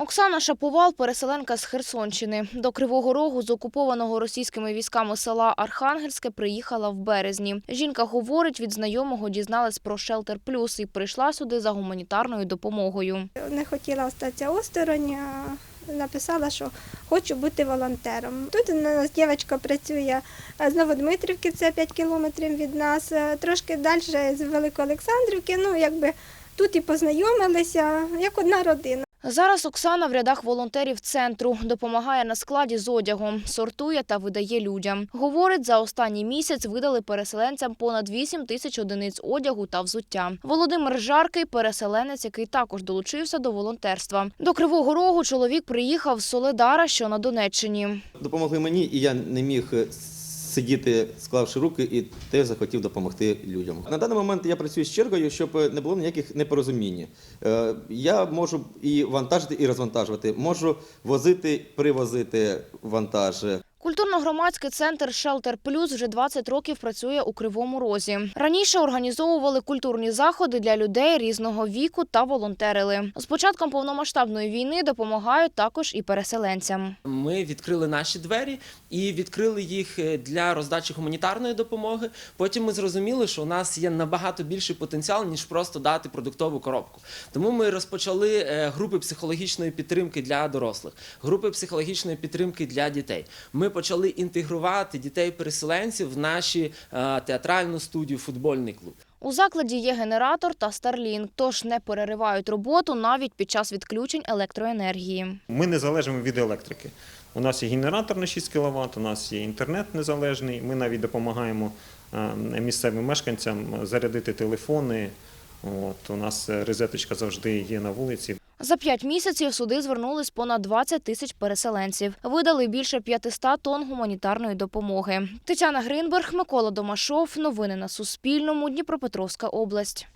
Оксана Шаповал, переселенка з Херсонщини. До Кривого Рогу з окупованого російськими військами села Архангельське приїхала в березні. Жінка говорить, від знайомого дізналась про Шелтер Плюс і прийшла сюди за гуманітарною допомогою. Не хотіла остатися осторонь, написала, що хочу бути волонтером. Тут у нас дівчинка працює з Новодмитрівки, це 5 кілометрів від нас, е, трошки далі з Великоолександрівки. Ну, якби тут і познайомилися, як одна родина. Зараз Оксана в рядах волонтерів центру допомагає на складі з одягом, сортує та видає людям. Говорить, за останній місяць видали переселенцям понад 8 тисяч одиниць одягу та взуття. Володимир Жаркий переселенець, який також долучився до волонтерства. До Кривого Рогу чоловік приїхав з Соледара, що на Донеччині. Допомогли мені, і я не міг сидіти, склавши руки, і теж захотів допомогти людям. На даний момент я працюю з чергою, щоб не було ніяких непорозумінь. Е, Я можу і вантажити, і розвантажувати. Можу возити, привозити вантаж. Культурно-громадський центр Шелтер Плюс вже 20 років працює у Кривому Розі. Раніше організовували культурні заходи для людей різного віку та волонтерили. З початком повномасштабної війни допомагають також і переселенцям. Ми відкрили наші двері і відкрили їх е, для роздачі гуманітарної допомоги. Потім ми зрозуміли, що у нас є набагато більший потенціал, ніж просто дати продуктову коробку. Тому ми розпочали е, групи психологічної підтримки для дорослих, групи психологічної підтримки для дітей. Ми почали інтегрувати дітей-переселенців в наші е, театральну студію, футбольний клуб. У закладі є генератор та Starlink, тож не переривають роботу навіть під час відключень електроенергії. Ми не залежимо від електрики. У нас є генератор на 6 кВт, у нас є інтернет незалежний. Ми навіть допомагаємо е, місцевим мешканцям зарядити телефони. От, у нас е, розеточка завжди є на вулиці. За п'ять місяців суди звернулись понад 20 тисяч переселенців. Видали більше 500 тонн гуманітарної допомоги. Тетяна Гринберг, Микола Домашов. Новини на Суспільному. Дніпропетровська область.